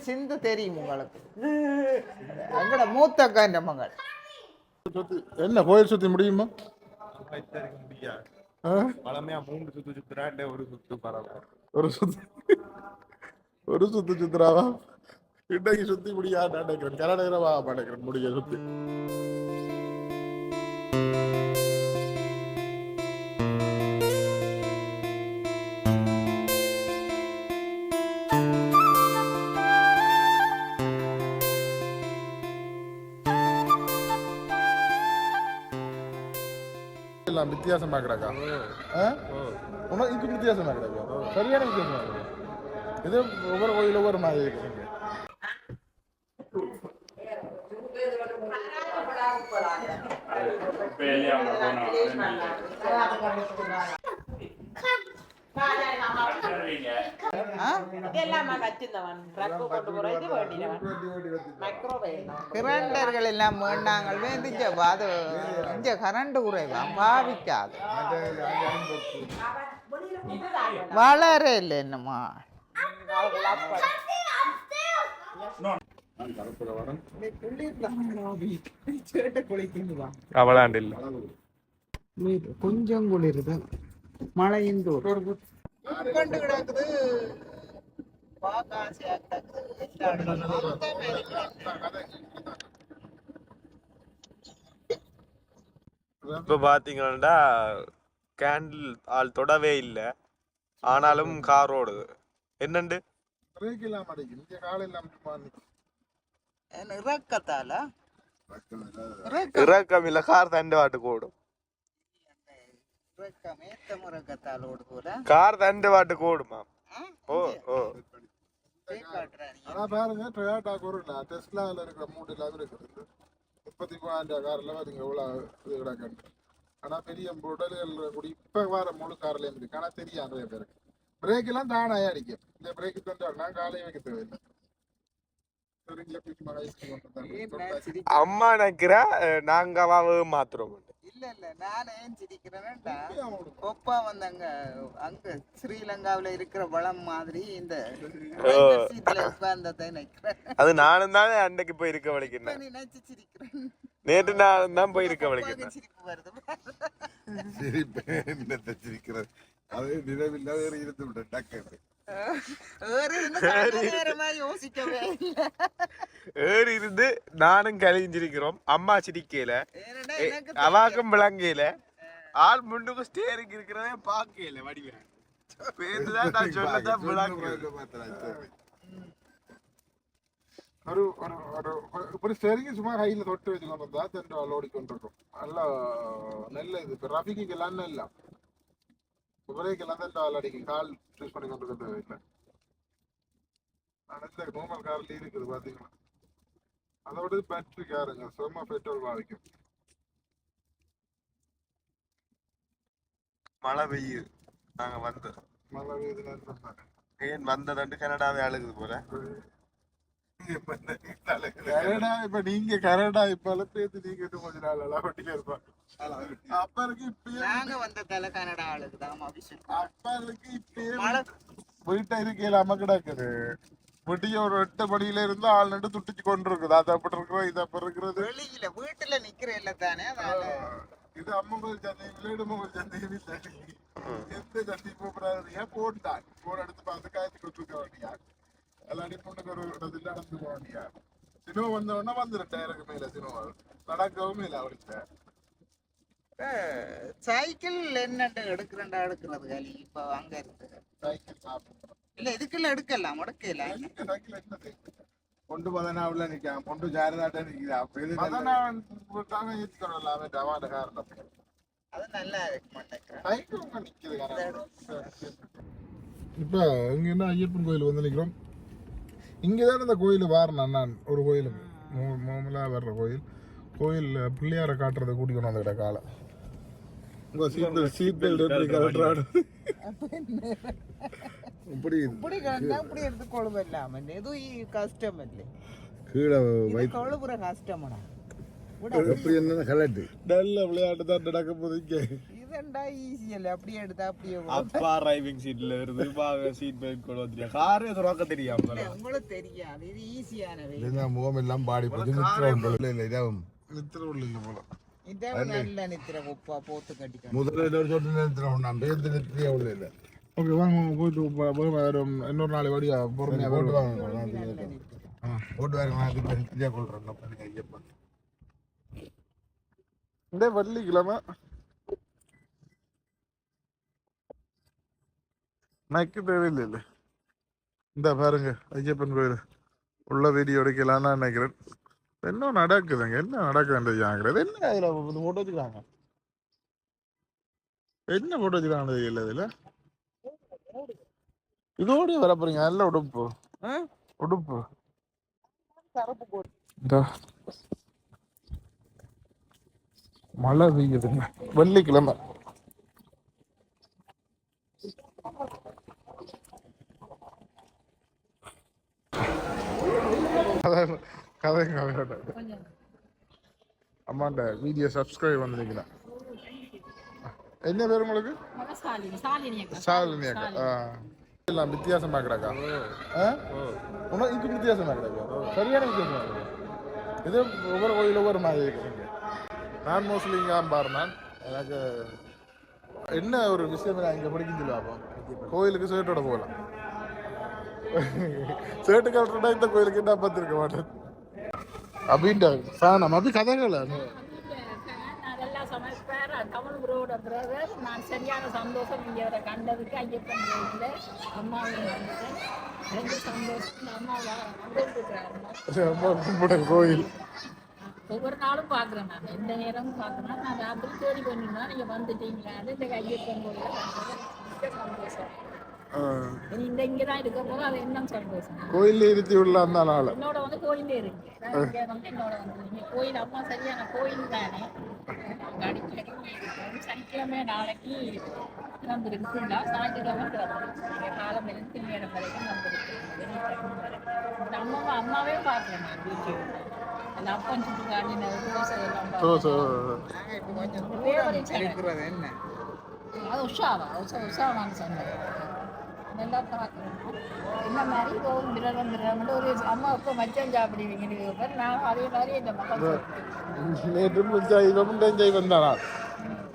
சிந்து தெரியும் உங்களுக்கு எங்கட மூத்த அக்கான்ற மகள் சுத்தி என்ன கோயில் சுத்தி முடியுமா? பழமையா மூன்று சுத்து சுத்துறாண்டே ஒரு சுத்து பரவாயில்ல ஒரு சுத்து ஒரு சுத்து சுத்துறாவா இன்னைக்கு சுத்தி முடியாது நினைக்கிறேன் கரடேரவா நினைக்கிறேன் முடிய சுத்தி எல்லாம் வித்தியாசமா கிடக்கா? உனக்கு இதுக்கு வித்தியாசமா கிடக்கு சரியான வித்தியாசமா கிடக்கு இது ஒவ்வொரு கோயில் ஒவ்வொரு மாதிரி இருக்குங்க. ஆ? கிரைண்டர்கள் எல்லாம் வேண்டாங்கள் வேண்டிச்ச அது இங்க கரண்ட் குறைவாம் பாவிக்காது வளர இல்லை என்னம்மா அவளாண்டு இல்ல கொஞ்சம் குளிருது மழையின் ஆசையா இப்ப பாத்தீங்கன்னா கேண்டில் ஆள் தொடவே இல்ல. ஆனாலும் கார் ஓடுது. என்னண்டு? பிரேக் இல்லாம அடிக்கும் இங்க காலையில் இல்லாம சும்மா நிக்கும். இறக்கத்தால? இறக்கம். இல்ல கார் தண்டு வாட்டுக்கு ஓடும். கார் தண்டு வாட்டுக்கு ஓடுமா ஓ ஓ. ஆனா பாருங்க இல்ல டெஸ்லால இருக்கிற மூணு இல்லாம இருக்குது. முப்பத்தி மூவாயிரம் கார்ல பாத்தீங்க எவ்வளவு இது கிடக்கு ஆனா பெரிய உடல்கள் கூடி இப்ப வர முழு கார்லயும் இருக்கு ஆனா தெரியாது நிறைய பேருக்கு. பிரேக் எல்லாம் தானாயே அடிக்கும். இந்த பிரேக் தந்தாருன்னா காலையும் வைக்க தேவையில்லை. அம்மா நினைக்கிறா நாங்க மாத்துறோம். இல்ல இல்ல. நான் ஏன் சிரிக்கிறேன்னா ஒப்பா வந்து அங்க அங்க ஸ்ரீலங்காவுல இருக்கிற வளம் மாதிரி இந்த உட்கார்ந்ததை நினைக்கிறேன். அது நானும் தானே அன்னைக்கு போய் இருக்க வலிக்கிறேன் நினைச்சு சிரிக்கிறேன். நேற்று நான் தான் போய் இருக்க வலிக்கிறேன் சிரிப்பு வருது. சிரிப்பேன் என்னத்தை சிரிக்கிறது. அது நினைவில்லாத ஒரு இருந்து விட்டேன் டக்கு ஏறி இருந்து நானும் கழிஞ்சிருக்கிறோம். அம்மா எனக்கு அவாக்கும் விளங்கல ஆள் முன்னுக்கு ஸ்டேரிங் இருக்கிறதே பார்க்கல வடிவேன் பேருதான் நான் சொன்னதான் விளங்கு. ஒரு ஒரு ஒரு இப்படி ஸ்டேரிங் சும்மா கையில தொட்டு வச்சுக்கொண்டு வந்தா தென்று ஆள் ஓடிக்கொண்டிருக்கும் நல்ல நல்ல ரஃபிக்கு எல்லாம் தென்று ஆள் அடிக்கும் கால் சூஸ் பண்ணி கொண்டு இருக்க தேவையில்லை ஆனால் நார்மல் கார்ல இருக்குது பாத்தீங்களா? அதோட பேட்டரி காருங்க சும்மா பெட்ரோல் பாவிக்கும் மழை பெய்யுது. நாங்க வந்து. மழை பெய்யுதுன்னு ஏன் வந்ததண்டு கனடாவே அழுகுது போல? கனடா இப்ப நீங்க கனடா இப்ப பேத்து நீங்க கொஞ்ச நாள் எல்லாம் ஒட்டில இருப்பாங்க. அப்ப இருக்கு இப்பயே நாங்க வந்த தலை கனடா ஆளுக்கு தான் அபிஷேக் அப்ப இருக்கு இப்பயே வீட்டை இருக்கையில அம்மா கிடக்குது? விட்டிய ஒரு எட்டு மணியில இருந்து ஆள் நட்டு துட்டிச்சு கொண்டு இருக்குது அது அப்படி இருக்கிறோம் இது அப்படி இருக்கிறது வெளியில வீட்டுல நிக்கிற இல்ல தானே இது அம்மா கோயில் சந்தை கோயில் சந்தை எந்த சந்தை போறாரு ஏன் போட்டான் போன் எடுத்து பார்த்து காய்ச்சி கொடுத்துருக்க வேண்டியா? எல்லாடி பொண்ணுக்கு ஒரு இடத்துல நடந்து போக வேண்டியா? சினோ வந்தவொடனே வந்துருட்டேன் எனக்கு மேல சினோ நடக்கவும் இல்லை அவளுக்கு சைக்கிள் என்னென்ன எடுக்கிறண்டா எடுக்கிறது காலி. இப்போ அங்க இருக்கு. இல்ல இதுக்குள்ள எடுக்கலாம் முடக்கல பொண்டு பதனாவுல நிக்கான் பொண்டு ஜாரதாட்ட நிக்கிறா பதனாவன் தானே ஏத்துக்கணும் எல்லாமே. டவாண்ட காரணம். அது நல்லா இருக்கு மாட்டேங்கிறேன் இப்போ இங்கே என்ன ஐயப்பன் கோயில் வந்து நிற்கிறோம் இங்கே தான் இந்த கோயில் வாரணும் நான் ஒரு கோயில் மோமலாக வர்ற கோயில். கோயிலில் பிள்ளையாரை காட்டுறதை கூட்டிக்கணும் அந்த கிட்ட காலை. உங்கள் சீட் பெல்ட் சீட் பெல்ட் எப்படி கலட்டுறாடு இப்படி இப்படி கிடந்தா இப்படி எடுத்து கொழுவு இல்லாம எதுவும் கஷ்டம் இல்லை கீழே இது கொழுவுற கஷ்டமடா எப்படி என்ன கலட்டு நல்ல விளையாட்டு தான் நடக்க இது இதுண்டா ஈஸி இல்ல அப்படியே எடுத்தா அப்படியே. அப்பா டிரைவிங் சீட்ல இருந்து பாக சீட் பெல்ட் கொண்டு வந்துருக்கா காரே துறக்க தெரியாம உங்களுக்கு தெரியாது இது ஈஸியானவை இதுதான் முகம் எல்லாம் பாடி நித்திரம் இல்லை இதாகும் போல ஓகே வாங்க போயிட்டு வரும். இன்னொரு நாள் வழியா பொறுமையா போட்டு வாங்க போட்டு வாங்க கொள்றேன் இந்த வெள்ளிக்கிழமை நைக்கு தேவையில்லை இந்த பாருங்க ஐயப்பன் கோயில் உள்ள வீடியோ எடுக்கலாம்னு நினைக்கிறேன் என்ன நடக்குதுங்க? என்ன நடக்குதுன்றது என்ன இதுல இது போட்டு வச்சுக்கிறாங்க? என்ன போட்டு வச்சுக்கிறாங்க தெரியல இதுல? இதோடய வர போறீங்க. நல்ல உடுப்பு? உடுப்பு. மழை பெய்யுதுங்க. வெள்ளிக்கிழமை. கதை கதை கதை அம்மாண்ட வீடியோ சப்ஸ்கிரைப் பண்ணிருக்கிறேன் என்ன பேர் உங்களுக்கு? சாலினி அக்கா ஆ. எல்லாம் வித்தியாசமா கிடக்கா ஆ? உனக்கு இது வித்தியாசமா கிடக்கா சரியான வித்தியாசமா கிடக்கா இது ஒவ்வொரு கோயில் ஒவ்வொரு மாதிரி இருக்குங்க நான் மோஸ்ட்லி இங்கே பாரு நான். எனக்கு என்ன ஒரு விஷயம் நான் இங்கே படிக்கும் சொல்லுவாப்போம் கோயிலுக்கு சேட்டோட போகலாம். சேட்டு கலட்டுனா இந்த கோயிலுக்கு என்ன பார்த்துருக்க மாட்டேன்? அப்படின்ட்டு ஃபேனம் அப்படி கதைகள் தமிழ் புரோட பிரதர் நான் சரியான சந்தோஷம் இங்கே அவரை கண்டதுக்கு ஐயப்பன் கோயிலில் வந்துட்டேன் ரெண்டு சந்தோஷம் அம்மா வந்துருக்கிறாங்க கும்பிட கோயில். ஒவ்வொரு நாளும் பார்க்குறேன் நான். எந்த நேரமும் பார்க்குறேன் நான் ராத்திரி தேடி பண்ணிருந்தேன் நீங்கள் வந்துட்டீங்களா? இந்த ஐயப்பன் கோயிலில் மிக்க சந்தோஷம். கோயிலில் இருத்தி உள்ள அந்த நாள். என்னோட வந்து கோயிலே இருக்கு. நான் இங்க வந்து என்னோட வந்து கோயில் அம்மா சரியான கோயில் தானே. சனிக்கிழமை நாளைக்கு வந்திருக்கு ஃபுல்லா. சாயந்தரம் காலம் இருந்து நேரம் வரைக்கும் வந்திருக்கு. அம்மாவை அம்மாவே பார்க்கல நான் வீட்டில் அந்த அப்பன் சுட்டு காட்டின தோசை எல்லாம் கொஞ்சம் என்ன? அது உஷாவா உஷா உஷாவான்னு சொன்னேன். நல்லா பார்க்குறேன் இந்த மாதிரி கோவில் விரதம் விரதம் ஒரு அம்மா இப்போ மச்சம் சாப்பிடுவீங்கன்னு கேட்பேன் நான் அதே மாதிரி இந்த மக்கள். நேற்று வந்தானா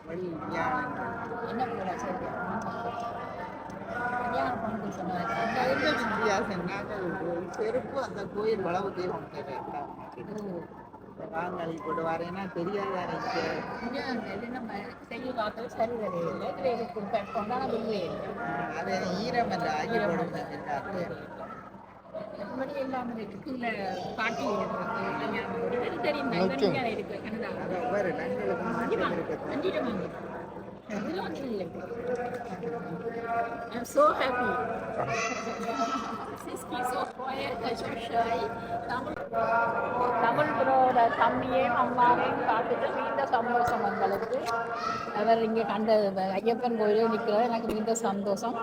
வெள்ளி வியாழன் என்ன போல சரி ஒரு செருப்பு அந்த கோயில் வளவு தெய்வம் வாங்கி போட்டு வரேன்னா தெரியாதா அது ஈரம் அல்ல ஆகி I'm so happy. Siski so quiet, so shy. Tamil ப்ரோட தம்பியையும் அம்மாவையும் பார்த்துட்டு மிகுந்த சந்தோஷம் எங்களுக்கு அவர் இங்கே கண்ட ஐயப்பன் கோயிலே நிற்கிறது எனக்கு மிகுந்த சந்தோஷம்.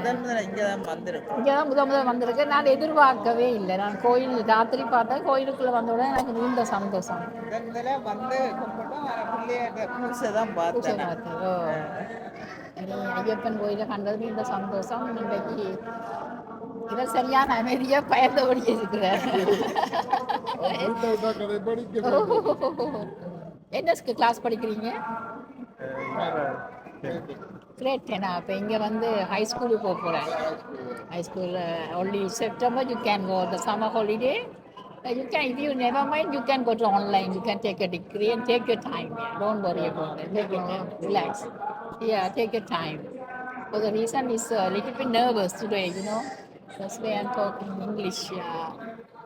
முதல் முதல்ல இங்கே தான் வந்திருக்கோம் இங்கே தான் முதல் முதல் வந்திருக்கு. நான் எதிர்பார்க்கவே இல்லை. நான் கோயில் ராத்திரி பார்த்தேன். கோயிலுக்குள்ளே வந்த உடனே எனக்கு மிகுந்த சந்தோஷம். முதல் முதல்ல வந்து கும்பிட்டோம். வர பிள்ளையாட்ட பூசை தான் பார்த்தேன். ஐயப்பன் கோயிலை கண்டது இந்த சந்தோஷம். இன்றைக்கு இவர் சரியான அமைதியா பயந்தபடி இருக்கிறார் கதை படிக்க என்ன கிளாஸ் படிக்கிறீங்க கிரேட் டெனா இப்போ இங்கே வந்து ஹை ஸ்கூலுக்கு போக போகிறேன் ஹை ஸ்கூலில் only September you can go the summer holiday you can if you never mind you can go to online you can take a degree and take your time yeah. don't worry about it take it uh, relax yeah take your time for the reason is a little bit nervous today you know That's why I'm talking English yeah.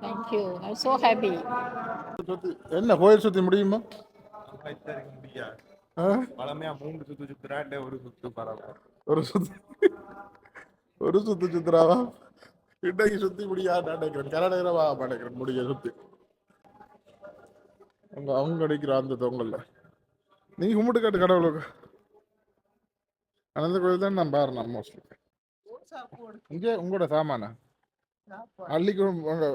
Thank you. I'm so happy. சுத்தி என்ன கோயில் சுத்தி முடியுமா? பழமையா மூன்று சுத்து சுத்துறாண்டே ஒரு சுத்து பரவாயில்ல ஒரு சுத்து ஒரு சுத்து சுத்துறாவா? இன்னைக்கு சுத்தி முடியாது நினைக்கிறேன். கரடேர வா நினைக்கிறேன். முடிய சுத்தி. அவங்க அவங்க அடிக்கிற அந்த தொங்கல்ல. நீ கும்பிட்டு காட்டு கடவுளுக்கு. அனந்த கோயில் தான் நான் பாரு நான் மோஸ்ட்லி இங்கே உங்களோட சாமான? அள்ளிக்கு உங்க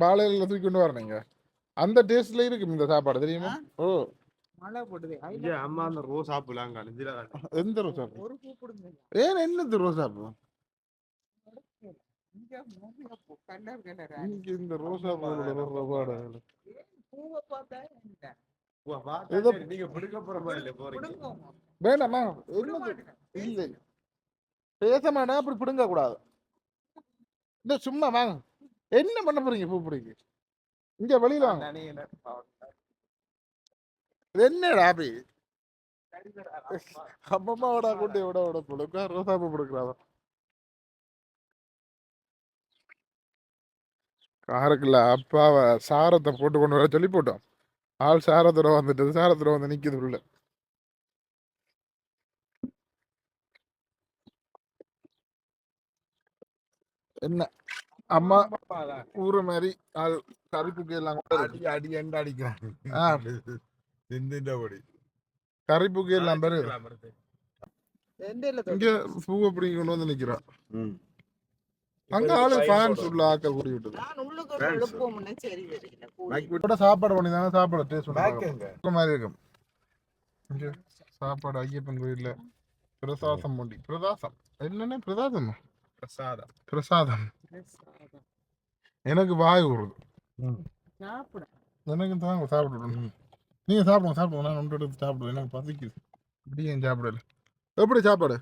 பாலையில தூக்கி கொண்டு வரணுங்க அந்த டேஸ்ட்ல இருக்கு இந்த சாப்பாடு தெரியுமா? ஓ. மழை போடுது இங்க அம்மா அந்த புலாங்க இதுல எந்த ரோசா பூ ஒரு பூ பிடுங்க ஏன் என்னது கலரா இங்க இந்த ரோசா மாதிரி இல்ல போறீங்க பிடுங்க வேண்டாமா என்னது இல்லை பேச மாட்டா அப்படி பிடுங்க கூடாது இந்த சும்மா வாங்க. என்ன பண்ண போறீங்க பூ பிடிங்க இங்க வெளியில வாங்க. என்ன என்னடா அப்படி அம்மம்மாவோட கூட்டி விட விட கொடுக்க ரோசா பூ கொடுக்குறாங்க காருக்குள்ள அப்பாவை சாரத்தை போட்டு கொண்டு வர சொல்லி போட்டோம். ஆள் சாரத்தோட வந்துட்டு சாரத்தோட வந்து நிக்குது உள்ள. என்ன? அம்மா ஊரு மாதிரி ஆள் கறிப்புக்கு எல்லாம். அடி அடி எண்ட அடிக்கிறான் ஆ. சிந்தின்ற படி கறிப்புக்கு எல்லாம் பேரு. இங்க பூவை பிடிங்கி கொண்டு வந்து நிக்கிறான். அங்க ஆளு ஃபேன்ஸ் உள்ள ஆக்கள் கூடி விட்டது. சாப்பாடு பண்ணி தானே சாப்பாடு டேஸ்ட் மாதிரி இருக்கும். இங்க சாப்பாடு ஐயப்பன் கோயில்ல பிரசாசம் பண்ணி பிரதாசம் என்னன்னு பிரதாசம் பிரசாதம். பிரசாதம். எனக்கு வாய் ஊறுது. எனக்கு தாங்க சாப்பிடணும். நீங்க சாப்பிடுங்க சாப்பிடுங்க. நான் ஒன்று எடுத்து சாப்பிடுவேன். எனக்கு பசிக்குது. இப்படி ஏன் சாப்பிடல? எப்படி சாப்பாடு?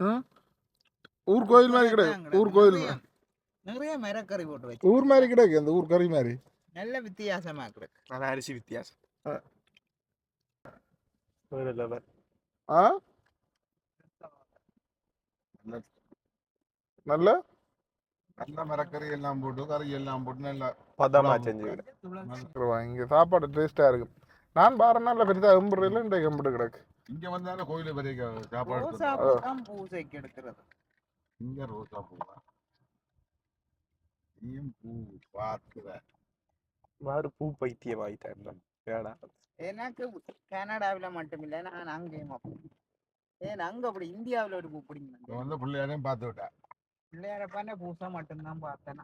ஆ? ஊர் கோயில் மாதிரி கிடையாது ஊர் கோயில் நிறைய- நிறைய மரக்கறி போட்டு வச்சு ஊர் மாதிரி கிடையாது அந்த ஊர் கறி மாதிரி? நல்ல வித்தியாசமா கிடக்கு நல்ல அரிசி வித்தியாசம். ஆ? நல்ல? நல்ல மரக்கறி எல்லாம் போட்டு கறி எல்லாம் போட்டு நல்லா பதமா இருக்கிறவா. இங்க சாப்பாடு டேஸ்டா இருக்கு. நான் பாரு நாள்ல பெருசா எம்பிடுறதுல இந்த எம்பிடு கிடக்கு. இங்க வந்தாலும் கோயில பெரிய சாப்பாடு பூசைக்கு எடுக்கிறது. இங்க ரோசா பூவா நீயும் பூ பார்க்கிற மாறு பூ பைத்தியம் ஆயிட்டேன் எனக்கு கனடாவில மட்டுமில்லை நான் அங்கேயும் அப்படி ஏன் அங்க அப்படி இந்தியாவுல ஒரு பூ இப்ப பிடிங்க வந்து பிள்ளையாரையும் பார்த்து விட்டா? பிள்ளையார பண்ண பூசை மட்டும்தான் பார்த்தேன்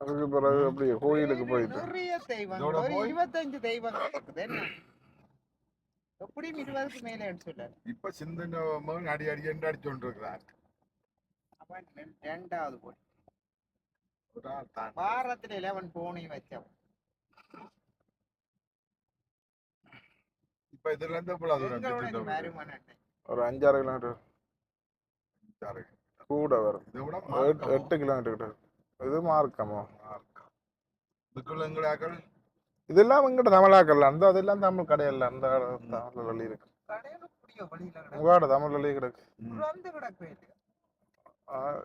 அதுக்கு பிறகு அப்படியே கோயிலுக்கு போயிட்டு நிறைய தெய்வங்கள் இருபத்தஞ்சு தெய்வங்கள் இருக்குது என்ன? எப்படியும் இருபதுக்கு மேலே சொல்றாரு. இப்ப சிந்தன மகன் அடி அடி என்று அடிச்சு கொண்டிருக்கிறார். அவன் ரெண்டாவது தான். வாரத்துல இலவன் போனி வச்சவன். இப்ப இதுல இருந்து இவ்வளவு தூரம் ஒரு அஞ்சாறு கிலோமீட்டர். கூட வரும். எட்டு- கிலோமீட்டர் கிட்ட இது மார்க்கமோ? மார்க்கம். இதுக்குள்ள எங்கடாக்கள் இதெல்லாம் எங்கிட்ட தமிழாக்கல்ல அந்த அதெல்லாம் தமிழ் கடையல்ல அந்த தமிழ் வழி இருக்கு. கிடக்கு. உங்களோட தமிழ் வழி கிடக்கு. திறந்து கிடக்கு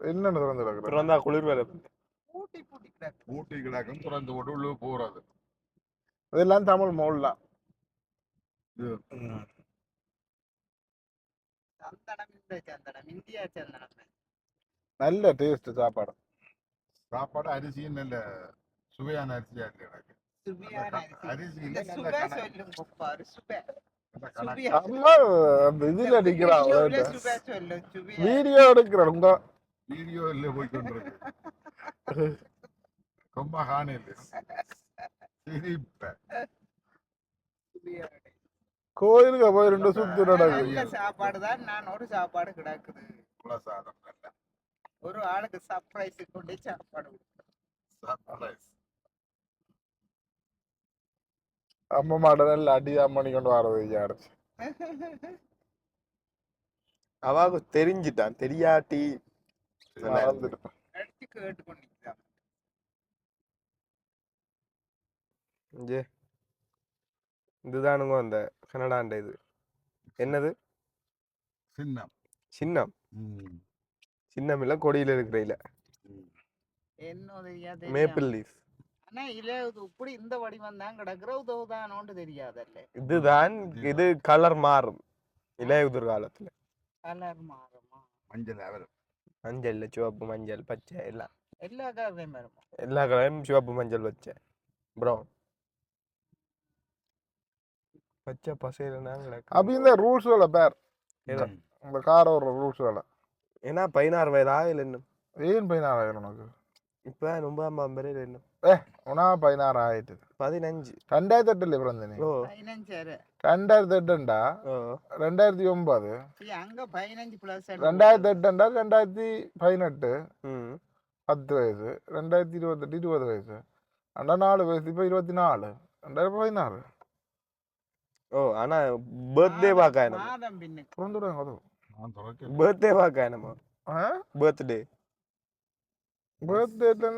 என்னன்னு திறந்து கிடக்குறது பிறந்தா குளிர் வேலை பூட்டி பூட்டி கிடக்கு. ஊட்டி கிடக்கும் திறந்து உள்ள போறது. இதெல்லாம் தமிழ் மோல் நல்ல டேஸ்ட் சாப்பாடு. சாப்பாடு அரிசியும் நல்ல சுவையான அரிசியா இருக்கு எனக்கு. இதுல நிக்கிறான் வீடியோ எடுக்கிறேன் உங்க. வீடியோ இல்ல போய் கொண்டிருக்கு ரொம்ப ஹானி இல்லை. சிரிப்ப கோயிலுக்கு போய் ரெண்டு சுத்து நடக்குது. சாப்பாடு தான் நான் ஒரு சாப்பாடு கிடக்குது. குலசாதம் ஒரு ஆளுக்கு சர்ப்ரைஸ் கொண்டு சாப்பாடு. சர்ப்ரைஸ் அம்மா மாட்ட நல்ல அடியா மணி கொண்டு வரது அடைச்சு அவாக்கு தெரிஞ்சிட்டான் தெரியாட்டி அடிச்சு கேட்டு இங்கே. இதுதானுங்க அந்த கனடாண்ட இது. என்னது? சின்னம். சின்னம். சின்னம் இல்ல கொடியில இருக்கிற உதவியா மேப்பிள் லீஃப். ஆனா இது இப்படி இந்த வடிவம் தான் கிடக்குற உதவுதானோன்னு தெரியாதல்ல. இதுதான் இது கலர் மாறும். இலையுதிர் காலத்துல கலர் மாறுமா? மஞ்சள் அவர் மஞ்சள் சிவப்பு மஞ்சள் பச்சை எல்லாம். எல்லா கலரையும் வருமா? எல்லா கலரும் சிவப்பு மஞ்சள் வச்ச ப்ரௌன் பச்சை பசையில கிடக்கு அப்படி இந்த ரூல்ஸ்களை பேர். இந்த கார ஒரு ரூல்ஸ்களை ஏன்னா பதினாறு வயது ஆகல இன்னும்? ஏன் பதினாறாயிரம் உனக்கு? இப்ப ஒன்பதாம் நம்பரே என்ன உனா பதினாறு ஆயிட்டு. பதினஞ்சு. ரெண்டாயிரத்தி எட்டுல ஓ. பதினஞ்சாரு ரெண்டாயிரத்தி எட்டுண்டா? ஓ. ரெண்டாயிரத்தி ஒன்பது. ரெண்டாயிரத்தி எட்டுண்டா ரெண்டாயிரத்தி பதினெட்டு? ம். பத்து வயசு. ரெண்டாயிரத்தி இருபத்தெட்டு இருபது வயசு. ரெண்டா நாலு வயசு இப்போ இருபத்தி நாலு. ரெண்டாயிரத்தி பதினாறு. ஓ ஆனா பர்த்டே பார்க்க என்னமோ? மாதம் பின்னுக்கு பிறந்துடுவாங்க அதுவும் நான் துறக்க பர்த்டே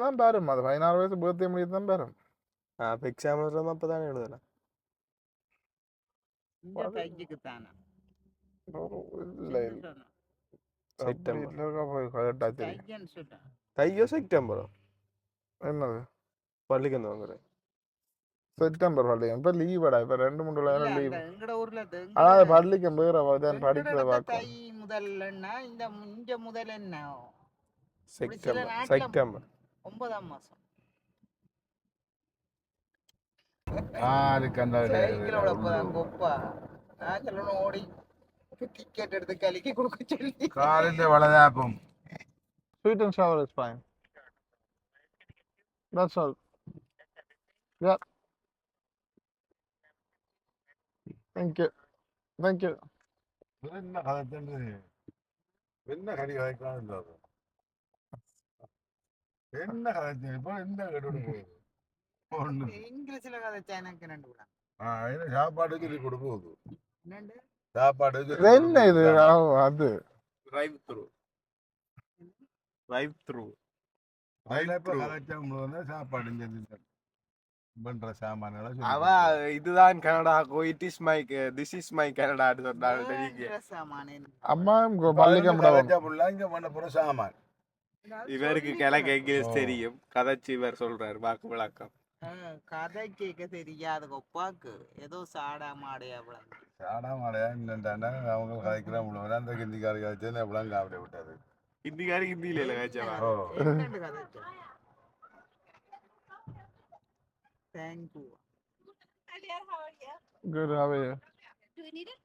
தான் பேரும். அது பதினாறு வயசு பர்த்டே முடியாது தான் பேரும். அப்போ எக்ஸாம் எழுதுறோம் அப்போ தானே எழுதலாம் இந்த தைக்கு தானே? இல்லை செப்டம்பர் தையோ செப்டம்பரோ என்னது? பள்ளிக்கு வந்து வாங்குறேன். செப்டம்பர் பள்ளி இப்போ லீவடா இப்போ ரெண்டு மூணு நேரம் லீவ் அதாவது பள்ளிக்கு வேற தான் பார்க்கும் தை முதல்லன்னா இந்த இங்க முதல் என்ன? September September. ஒன்பதாம் மாசம். ஓடி டிக்கெட் எடுத்து கலிக்கு கொடுக்க சொல்லி. sour is fine. That's all. Yeah. Thank you. Thank you. என்ன கதைத்தண்டு என்ன கடி கதைக்கலாம் இல்லாத என்ன கதைச்சு இப்போ எந்த கட்டோடு போகுது ஒண்ணு இங்கிலீஷ்ல கதைச்சா எனக்கு ரெண்டு விட ஆ சாப்பாடு சொல்லி சாப்பாடு இது என்ன இது ஆ, அது டிரைவ் த்ரூ டிரைவ் த்ரூ அதில் இப்போ கதைச்சா வந்து சாப்பாடு பண்ற சொல்லி அவ இதுதான் Canada go it is my this is my கனடான்னு சொன்னாங்க தெரியுங்க சாமானே? அம்மா. பள்ளிக்கு பதினொன்று கதைச்சா ஃபுல்லா இங்க பண்ண போற சாமான். இவருக்கு கிழக்கு. இங்கிலீஷ் தெரியும். கதைச்சு இவர் சொல்றாரு வாக்கு விளக்கம். கதை கேட்க தெரியாது கொப்பாக்கு. ஏதோ சாடா மாடே அவ்வளவு சாடா மாடையா இல்லைன்டாண்டா அவங்க கதைக்கிற முழுவதும் அந்த ஹிந்திக்காரி கதைச்சு எவ்வளோ காப்பிட விட்டது. ஹிந்திக்காரி ஹிந்தியில இல்ல கதைச்சவா கதைச்சா thank you Hi how are you? good how are you? Do you need a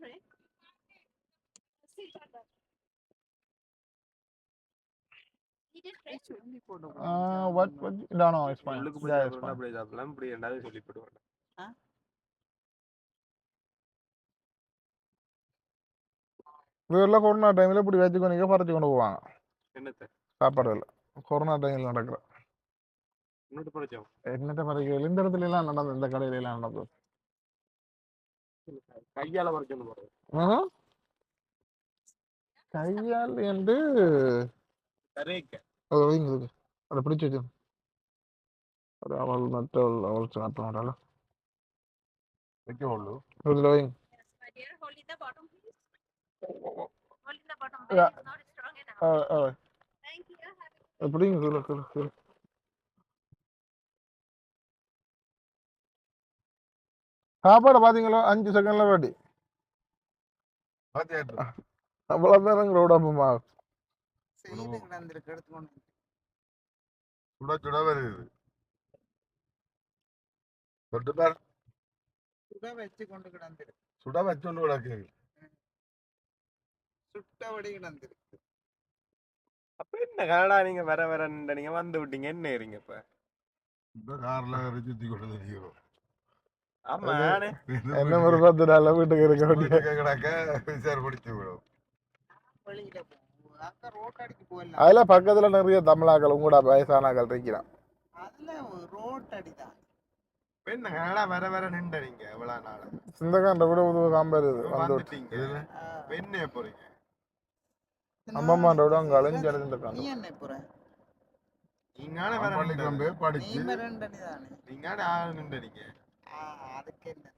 போட்டு Uh, what what no no it's fine. Yeah, it's fine. அப்படியே சாப்பிடலாம் இப்படி ரெண்டாவது சொல்லி போடுவாங்க இவரெಲ್ಲ கொரோனா டைம்ல இப்படி வச்சு கொண்டு பறிச்சு கொண்டு போவாங்க என்னத்த சாப்பாடுல கொரோனா டைம்ல நடக்கிற என்னத்த பறிக்கல இந்த இடத்துல எல்லாம் நடந்தது இந்த கடையில எல்லாம் நடந்தது. கையால பறிக்கணும்? கையால் என்று அது வைங்க இதுக்கு. அதை பிடிச்சு வச்சு அது அவள் மற்றவள் அவள் வைக்க இதில் வைங்க Yes, my dear, hold சாப்பாடு பார்த்தீங்களா அஞ்சு செகண்ட்ல வாட்டி பார்த்து அவ்வளோ நேரம் உடம்புமா செய்து கிடந்திருக்கு எடுத்துக்கொண்டு சுட சுட வருது. தொட்டு பார் சுட வச்சு கொண்டு சுட வச்சோண்டு கிடக்கு சுட்டபடி கிடந்திருக்கு. அப்ப என்ன கனடா நீங்க வர வர நீங்க வந்து விட்டீங்க என்ன இருங்க இப்ப? இந்த கார்ல சுத்தி கொண்டு தெரியும் என்ன ஒரு பத்து நாள் வீட்டுக்கு இருக்க வேண்டிய கிடக்க விசார் பிடிச்சு விடும். அதுல பக்கத்துல நிறைய தமிழாக்கள் உங்களோட வயசானாக்கள் இருக்கிறான். கனடா வர வர நின்ற நீங்க எவ்வளவு நாள். சிந்தகாண்ட கூட உதவு காம்பர் இது வந்து வந்துட்டீங்க. இப்ப என்ன போறீங்க. அம்மம்மாண்ட விட அங்க அலைஞ்சு அடைஞ்சிருக்காங்க நீ என்ன போற? நீங்கான வர நின்றீங்க. படிச்சு. நீங்கான ஆள் நின்றீங்க அதுக்கு என்னது?